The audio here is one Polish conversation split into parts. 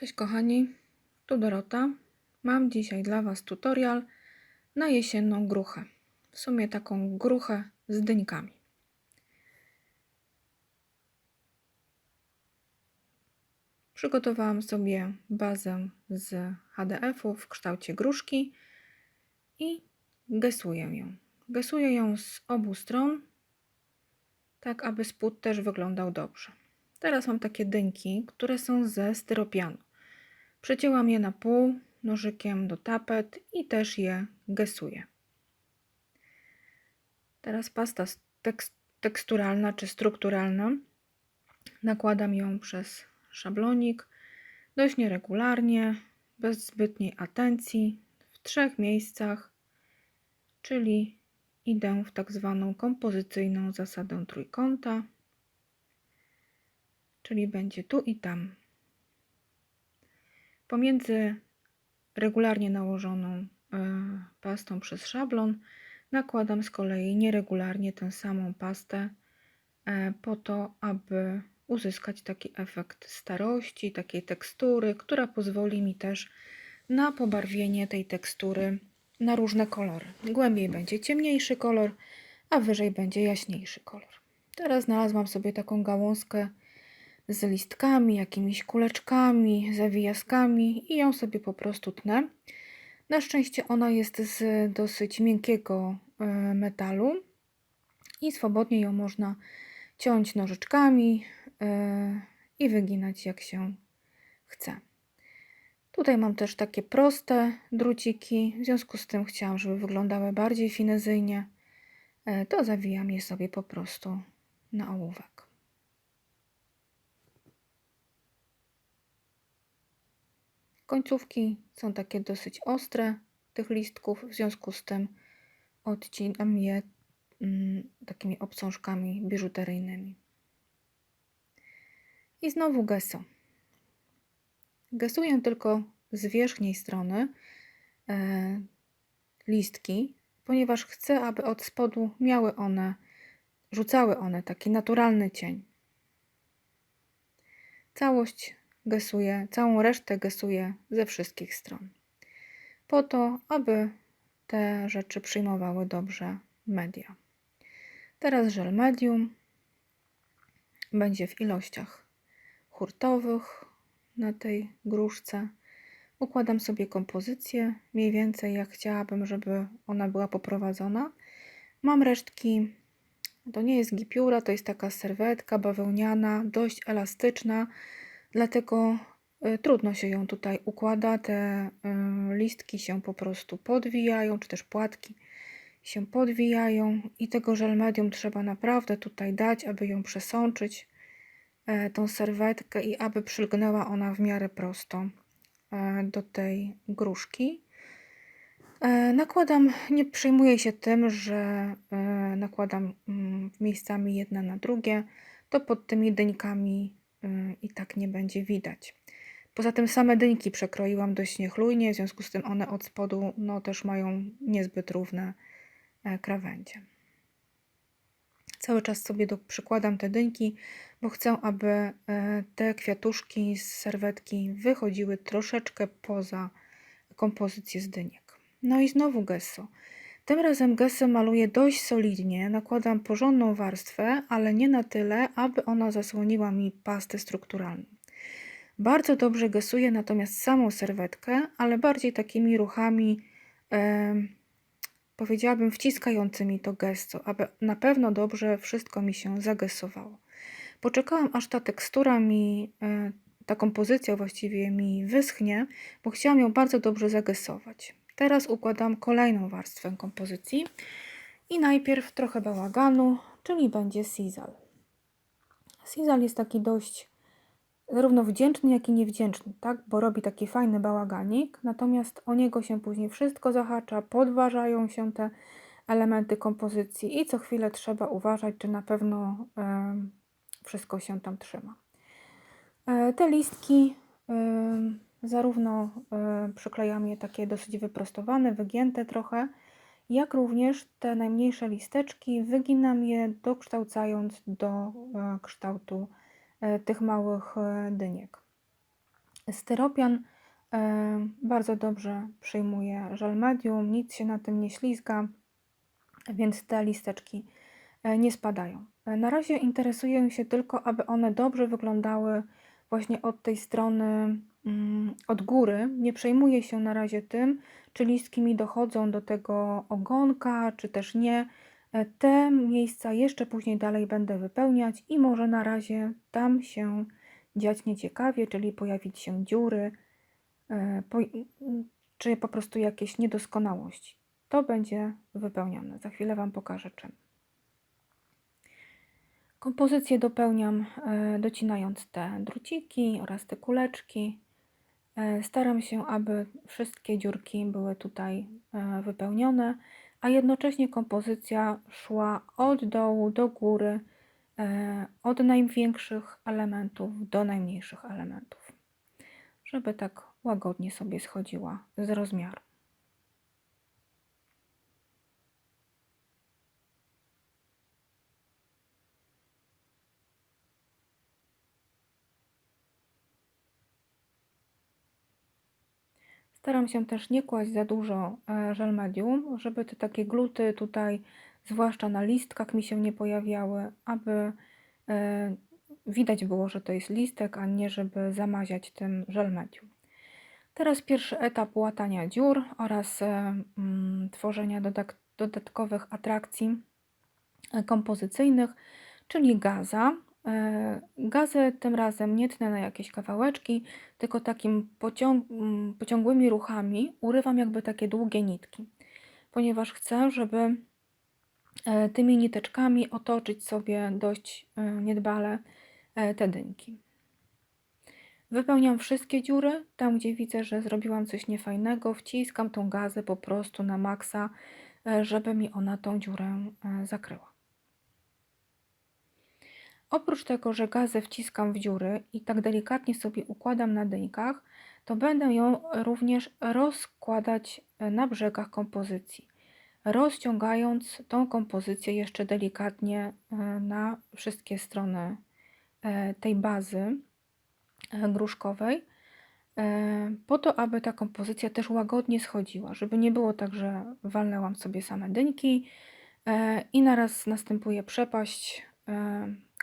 Cześć kochani, tu Dorota. Mam dzisiaj dla Was tutorial na jesienną gruchę. W sumie taką gruchę z dyńkami. Przygotowałam sobie bazę z HDF-u w kształcie gruszki i gesuję ją. Gesuję ją z obu stron, tak aby spód też wyglądał dobrze. Teraz mam takie dynki, które są ze styropianu. Przecięłam je na pół nożykiem do tapet i też je gesuję. Teraz pasta tekst, teksturalna czy strukturalna. Nakładam ją przez szablonik dość nieregularnie, bez zbytniej atencji, w trzech miejscach, czyli idę w tak zwaną kompozycyjną zasadę trójkąta, czyli będzie tu i tam. Pomiędzy regularnie nałożoną y, pastą przez szablon nakładam z kolei nieregularnie tę samą pastę y, po to, aby uzyskać taki efekt starości, takiej tekstury, która pozwoli mi też na pobarwienie tej tekstury na różne kolory. Głębiej będzie ciemniejszy kolor, a wyżej będzie jaśniejszy kolor. Teraz znalazłam sobie taką gałązkę z listkami, jakimiś kuleczkami, zawijaskami i ją sobie po prostu tnę. Na szczęście ona jest z dosyć miękkiego e, metalu i swobodnie ją można ciąć nożyczkami e, i wyginać jak się chce. Tutaj mam też takie proste druciki, w związku z tym chciałam, żeby wyglądały bardziej finezyjnie. E, to zawijam je sobie po prostu na ołówek. Końcówki są takie dosyć ostre tych listków, w związku z tym odcinam je mm, takimi obcążkami biżuteryjnymi. I znowu gesso. Gesuję tylko z wierzchniej strony e, listki, ponieważ chcę, aby od spodu miały one, rzucały one taki naturalny cień. Całość gesuję, całą resztę gesuję ze wszystkich stron. Po to, aby te rzeczy przyjmowały dobrze media. Teraz żel medium będzie w ilościach hurtowych na tej gruszce. Układam sobie kompozycję mniej więcej jak chciałabym, żeby ona była poprowadzona. Mam resztki, to nie jest gipiura, to jest taka serwetka bawełniana, dość elastyczna, dlatego y, trudno się ją tutaj układa. Te y, listki się po prostu podwijają, czy też płatki się podwijają i tego żel medium trzeba naprawdę tutaj dać, aby ją przesączyć e, tą serwetkę i aby przylgnęła ona w miarę prosto e, do tej gruszki. E, nakładam, nie przejmuję się tym, że nakładam mm, miejscami jedna na drugie, to pod tymi dyńkami i tak nie będzie widać. Poza tym same dynki przekroiłam dość niechlujnie, w związku z tym one od spodu no, też mają niezbyt równe e, krawędzie. Cały czas sobie do, przykładam te dynki, bo chcę, aby e, te kwiatuszki z serwetki wychodziły troszeczkę poza kompozycję z dyniek. No i znowu gesso. Tym razem gesę maluję dość solidnie, nakładam porządną warstwę, ale nie na tyle, aby ona zasłoniła mi pastę strukturalną. Bardzo dobrze gesuję natomiast samą serwetkę, ale bardziej takimi ruchami, e, powiedziałabym, wciskającymi to gesto, aby na pewno dobrze wszystko mi się zagesowało. Poczekałam, aż ta tekstura mi, e, ta kompozycja właściwie mi wyschnie, bo chciałam ją bardzo dobrze zagesować. Teraz układam kolejną warstwę kompozycji i najpierw trochę bałaganu, czyli będzie sisal. Sisal jest taki dość zarówno wdzięczny, jak i niewdzięczny, tak? bo robi taki fajny bałaganik, natomiast o niego się później wszystko zahacza, podważają się te elementy kompozycji i co chwilę trzeba uważać, czy na pewno y, wszystko się tam trzyma. Y, te listki y, Zarówno y, przyklejam je takie dosyć wyprostowane, wygięte trochę, jak również te najmniejsze listeczki wyginam je dokształcając do y, kształtu y, tych małych dyniek. Styropian e, bardzo dobrze przyjmuje żel medium, nic się na tym nie ślizga, więc te listeczki e, nie spadają. E, na razie interesuję się tylko, aby one dobrze wyglądały właśnie od tej strony, mm, od góry. Nie przejmuję się na razie tym, czy listki dochodzą do tego ogonka, czy też nie. E, te miejsca jeszcze później dalej będę wypełniać i może na razie tam się dziać nieciekawie, czyli pojawić się dziury, po, czy po prostu jakieś niedoskonałości. To będzie wypełnione. Za chwilę Wam pokażę czym. Kompozycję dopełniam e, docinając te druciki oraz te kuleczki. E, staram się, aby wszystkie dziurki były tutaj e, wypełnione, a jednocześnie kompozycja szła od dołu do góry, od największych elementów do najmniejszych elementów, żeby tak łagodnie sobie schodziła z rozmiaru. Staram się też nie kłaść za dużo e, żel medium, żeby te takie gluty tutaj, zwłaszcza na listkach mi się nie pojawiały, aby e, widać było, że to jest listek, a nie żeby zamaziać tym żel medium. Teraz pierwszy etap łatania dziur oraz e, mm, tworzenia dodatkowych atrakcji kompozycyjnych, czyli gaza. E, Gazę tym razem nie tnę na jakieś kawałeczki, tylko takim pociąg mm, pociągłymi ruchami urywam jakby takie długie nitki, ponieważ chcę, żeby e, tymi niteczkami otoczyć sobie dość e, niedbale te dynki. Wypełniam wszystkie dziury, tam gdzie widzę, że zrobiłam coś niefajnego, wciskam tą gazę po prostu na maksa, żeby mi ona tą dziurę zakryła. Oprócz tego, że gazę wciskam w dziury i tak delikatnie sobie układam na dynkach, to będę ją również rozkładać e, na brzegach kompozycji, rozciągając tą kompozycję jeszcze delikatnie e, na wszystkie strony e, tej bazy gruszkowej, po to, aby ta kompozycja też łagodnie schodziła, żeby nie było tak, że walnęłam sobie same dynki i naraz następuje przepaść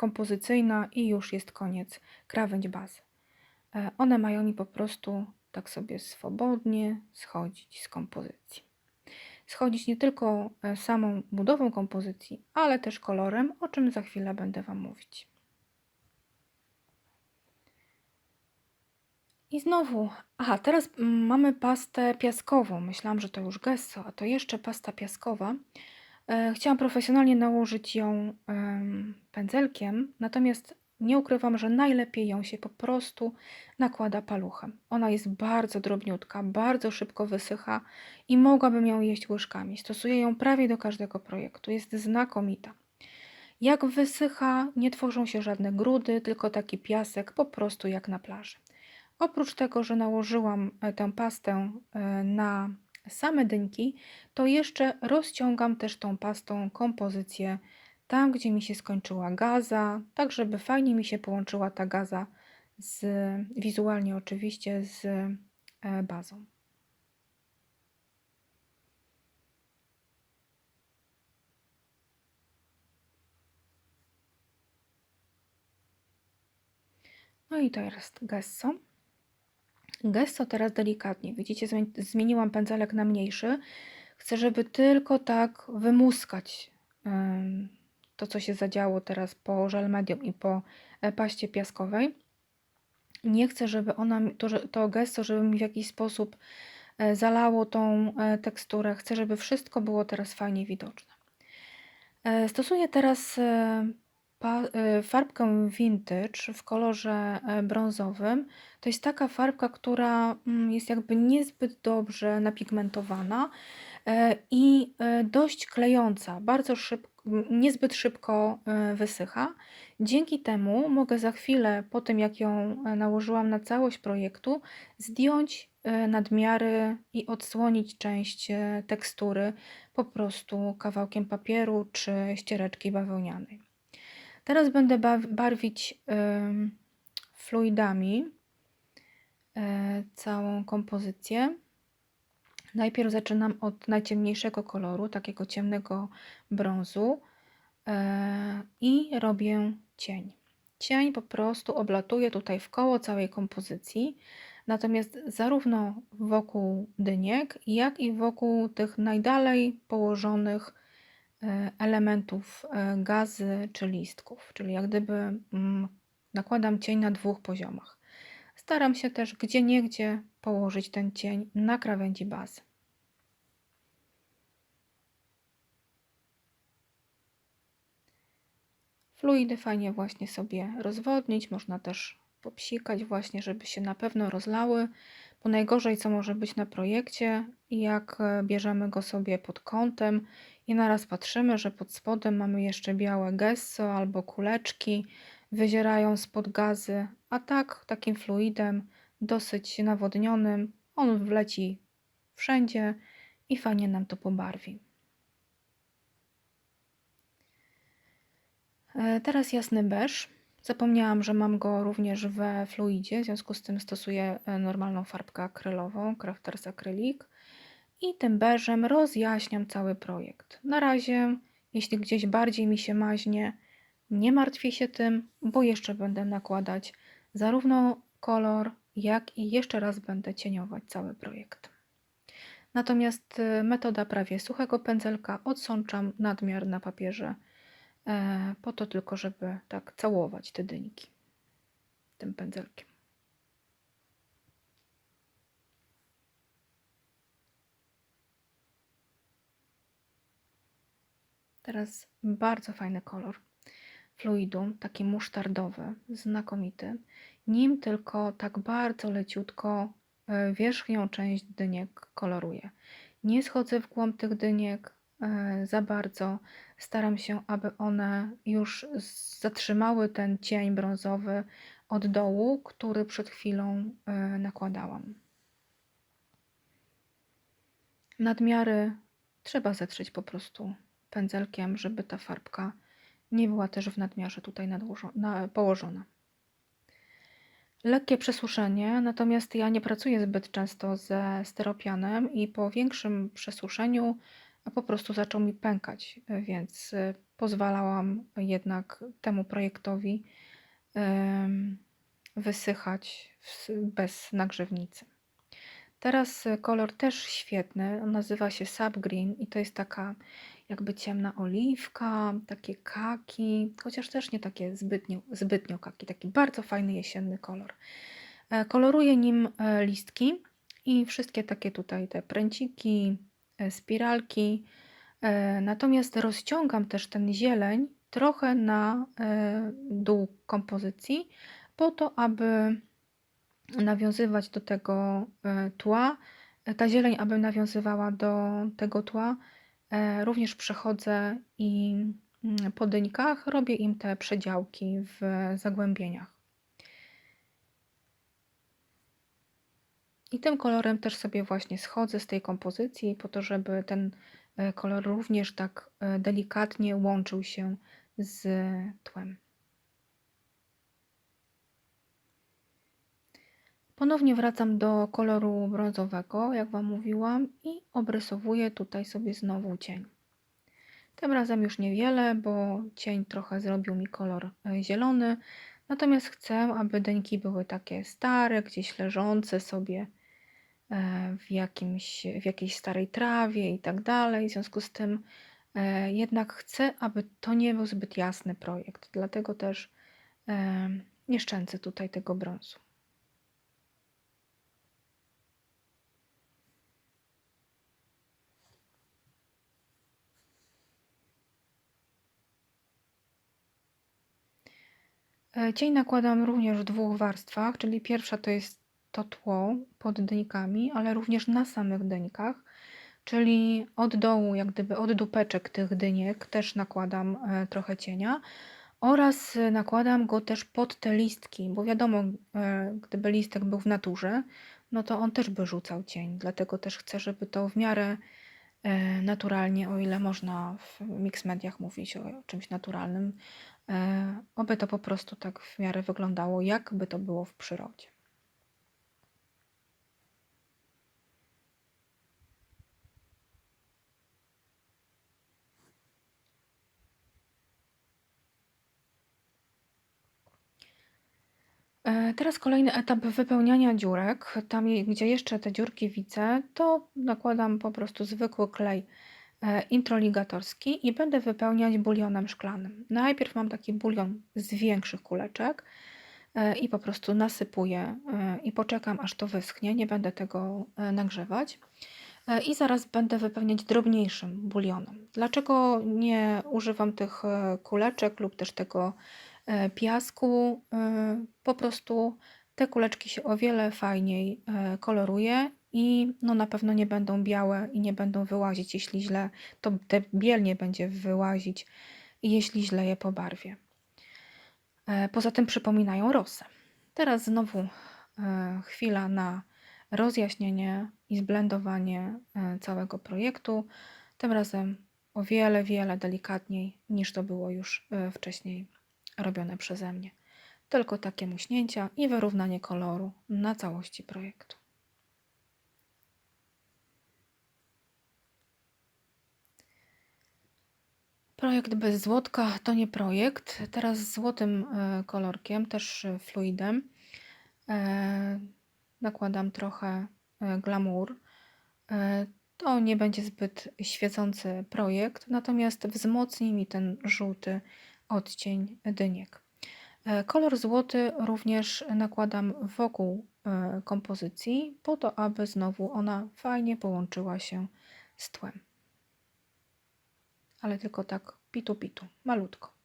kompozycyjna i już jest koniec, krawędź bazy. E, one mają mi po prostu tak sobie swobodnie schodzić z kompozycji. Schodzić nie tylko e, samą budową kompozycji, ale też kolorem, o czym za chwilę będę Wam mówić. I znowu, aha, teraz mm, mamy pastę piaskową. Myślałam, że to już gesso, a to jeszcze pasta piaskowa. E, chciałam profesjonalnie nałożyć ją pędzelkiem, natomiast nie ukrywam, że najlepiej ją się po prostu nakłada paluchem. Ona jest bardzo drobniutka, bardzo szybko wysycha i mogłabym ją jeść łyżkami. Stosuję ją prawie do każdego projektu. Jest znakomita. Jak wysycha, nie tworzą się żadne grudy, tylko taki piasek, po prostu jak na plaży. Oprócz tego, że nałożyłam e, tę pastę e, na same dynki, to jeszcze rozciągam też tą pastą kompozycję tam, gdzie mi się skończyła gaza, tak żeby fajnie mi się połączyła ta gaza z, wizualnie oczywiście z e, bazą. No i to jest gesso. Gesto teraz delikatnie. Widzicie, zmieniłam pędzelek na mniejszy. Chcę, żeby tylko tak wymuskać to, co się zadziało teraz po żel medium i po e, paście piaskowej. Nie chcę, żeby ona, to, to gesto, żeby mi w jakiś sposób e, zalało tą e, teksturę. Chcę, żeby wszystko było teraz fajnie widoczne. Stosuję teraz Y, farbkę vintage w kolorze e, brązowym. To jest taka farbka, która mm, jest jakby niezbyt dobrze napigmentowana e, i e, dość klejąca, bardzo szybko, niezbyt szybko wysycha. Dzięki temu mogę za chwilę, po tym jak ją nałożyłam na całość projektu, zdjąć nadmiary i odsłonić część tekstury po prostu kawałkiem papieru czy ściereczki bawełnianej. Teraz będę barwić fluidami. e, całą kompozycję. Najpierw zaczynam od najciemniejszego koloru, takiego ciemnego brązu e, i robię cień. Cień po prostu oblatuje tutaj w koło całej kompozycji, natomiast zarówno wokół dyniek, jak i wokół tych najdalej położonych elementów e, gazy czy listków, czyli jak gdyby mm, nakładam cień na dwóch poziomach. Staram się też gdzie niegdzie położyć ten cień na krawędzi bazy. Fluidy fajnie właśnie sobie rozwodnić, można też popsikać właśnie, żeby się na pewno rozlały, bo najgorzej co może być na projekcie, jak e, bierzemy go sobie pod kątem i naraz patrzymy, że pod spodem mamy jeszcze białe gesso albo kuleczki, wyzierają spod gazy, a tak takim fluidem dosyć nawodnionym on wleci wszędzie i fajnie nam to pobarwi. E, teraz jasny beż. Zapomniałam, że mam go również we fluidzie, w związku z tym stosuję e, normalną farbkę akrylową, Crafters Acrylic i tym beżem rozjaśniam cały projekt. Na razie, jeśli gdzieś bardziej mi się maźnie, nie martwię się tym, bo jeszcze będę nakładać zarówno kolor, jak i jeszcze raz będę cieniować cały projekt. Natomiast e, metoda prawie suchego pędzelka odsączam nadmiar na papierze po to tylko, żeby tak całować te dyniki tym pędzelkiem. Teraz bardzo fajny kolor fluidu, taki musztardowy, znakomity. Nim tylko tak bardzo leciutko e, wierzchnią część dyniek koloruję. Nie schodzę w głąb tych dyniek, E, za bardzo. Staram się, aby one już zatrzymały ten cień brązowy od dołu, który przed chwilą e, nakładałam. Nadmiary trzeba zetrzeć po prostu pędzelkiem, żeby ta farbka nie była też w nadmiarze tutaj na, położona. Lekkie przesuszenie, natomiast ja nie pracuję zbyt często ze steropianem i po większym przesuszeniu a po prostu zaczął mi pękać, e, więc e, pozwalałam jednak temu projektowi wysychać bez nagrzewnicy. Teraz e, kolor też świetny, on nazywa się Sub Green i to jest taka jakby ciemna oliwka, takie kaki, chociaż też nie takie zbytnio, zbytnio kaki, taki bardzo fajny jesienny kolor. Koloruję nim listki i wszystkie takie tutaj te pręciki, E, spiralki. E, natomiast rozciągam też ten zieleń trochę na e, dół kompozycji, po to, aby nawiązywać do tego tła. Ta zieleń, aby nawiązywała do tego tła, również przechodzę i mm, po dyńkach robię im te przedziałki w zagłębieniach. I tym kolorem też sobie właśnie schodzę z tej kompozycji, po to, żeby ten e, kolor również tak e, delikatnie łączył się z tłem. Ponownie wracam do koloru brązowego, jak Wam mówiłam, i obrysowuję tutaj sobie znowu cień. Tym razem już niewiele, bo cień trochę zrobił mi kolor e, zielony, natomiast chcę, aby deńki były takie stare, gdzieś leżące sobie w, jakimś, w jakiejś starej trawie i tak dalej. W związku z tym e, jednak chcę, aby to nie był zbyt jasny projekt, dlatego też e, nie szczędzę tutaj tego brązu. Cień nakładam również w dwóch warstwach, czyli pierwsza to jest to tło pod dyńkami, ale również na samych dyńkach, czyli od dołu, jak gdyby od dupeczek tych dyniek też nakładam e, trochę cienia. Oraz nakładam go też pod te listki, bo wiadomo, e, gdyby listek był w naturze, no to on też by rzucał cień, dlatego też chcę, żeby to w miarę e, naturalnie, o ile można w mix mediach mówić o czymś naturalnym, oby to po prostu tak w miarę wyglądało, jakby to było w przyrodzie. E, Teraz kolejny etap wypełniania dziurek. Tam, gdzie jeszcze te dziurki widzę, to nakładam po prostu zwykły klej e, introligatorski i będę wypełniać bulionem szklanym. Najpierw mam taki bulion z większych kuleczek e, i po prostu nasypuję i poczekam aż to wyschnie. Nie będę tego nagrzewać. I zaraz będę wypełniać drobniejszym bulionem. Dlaczego nie używam tych kuleczek lub też tego piasku? E, Po prostu te kuleczki się o wiele fajniej e, koloruje i no na pewno nie będą białe i nie będą wyłazić, jeśli źle, to te biel nie będzie wyłazić, jeśli źle je pobarwię. E, Poza tym przypominają rosę. Teraz znowu e, chwila na rozjaśnienie i zblendowanie e, całego projektu. Tym razem o wiele, wiele delikatniej niż to było już e, wcześniej robione przeze mnie. Tylko takie muśnięcia i wyrównanie koloru na całości projektu. Projekt bez złotka to nie projekt. Teraz z złotym e, kolorkiem, też e, fluidem, e, nakładam trochę glamour. To nie będzie zbyt świecący projekt, natomiast wzmocni mi ten żółty odcień dyniek. E, Kolor złoty również nakładam wokół e, kompozycji, po to, aby znowu ona fajnie połączyła się z tłem ale tylko tak pitu pitu, malutko.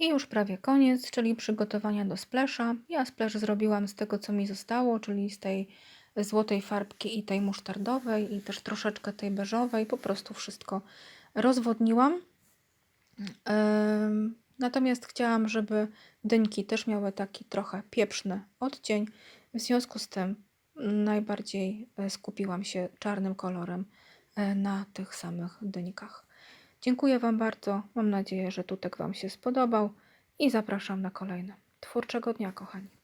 I już prawie koniec, czyli przygotowania do splasha. Ja splash zrobiłam z tego, co mi zostało, czyli z tej złotej farbki i tej musztardowej i też troszeczkę tej beżowej. Po prostu wszystko rozwodniłam. Natomiast chciałam, żeby dynki też miały taki trochę pieprzny odcień. W związku z tym najbardziej e, skupiłam się czarnym kolorem e, na tych samych dynkach. Dziękuję Wam bardzo. Mam nadzieję, że tutek Wam się spodobał i zapraszam na kolejne. Twórczego dnia, kochani.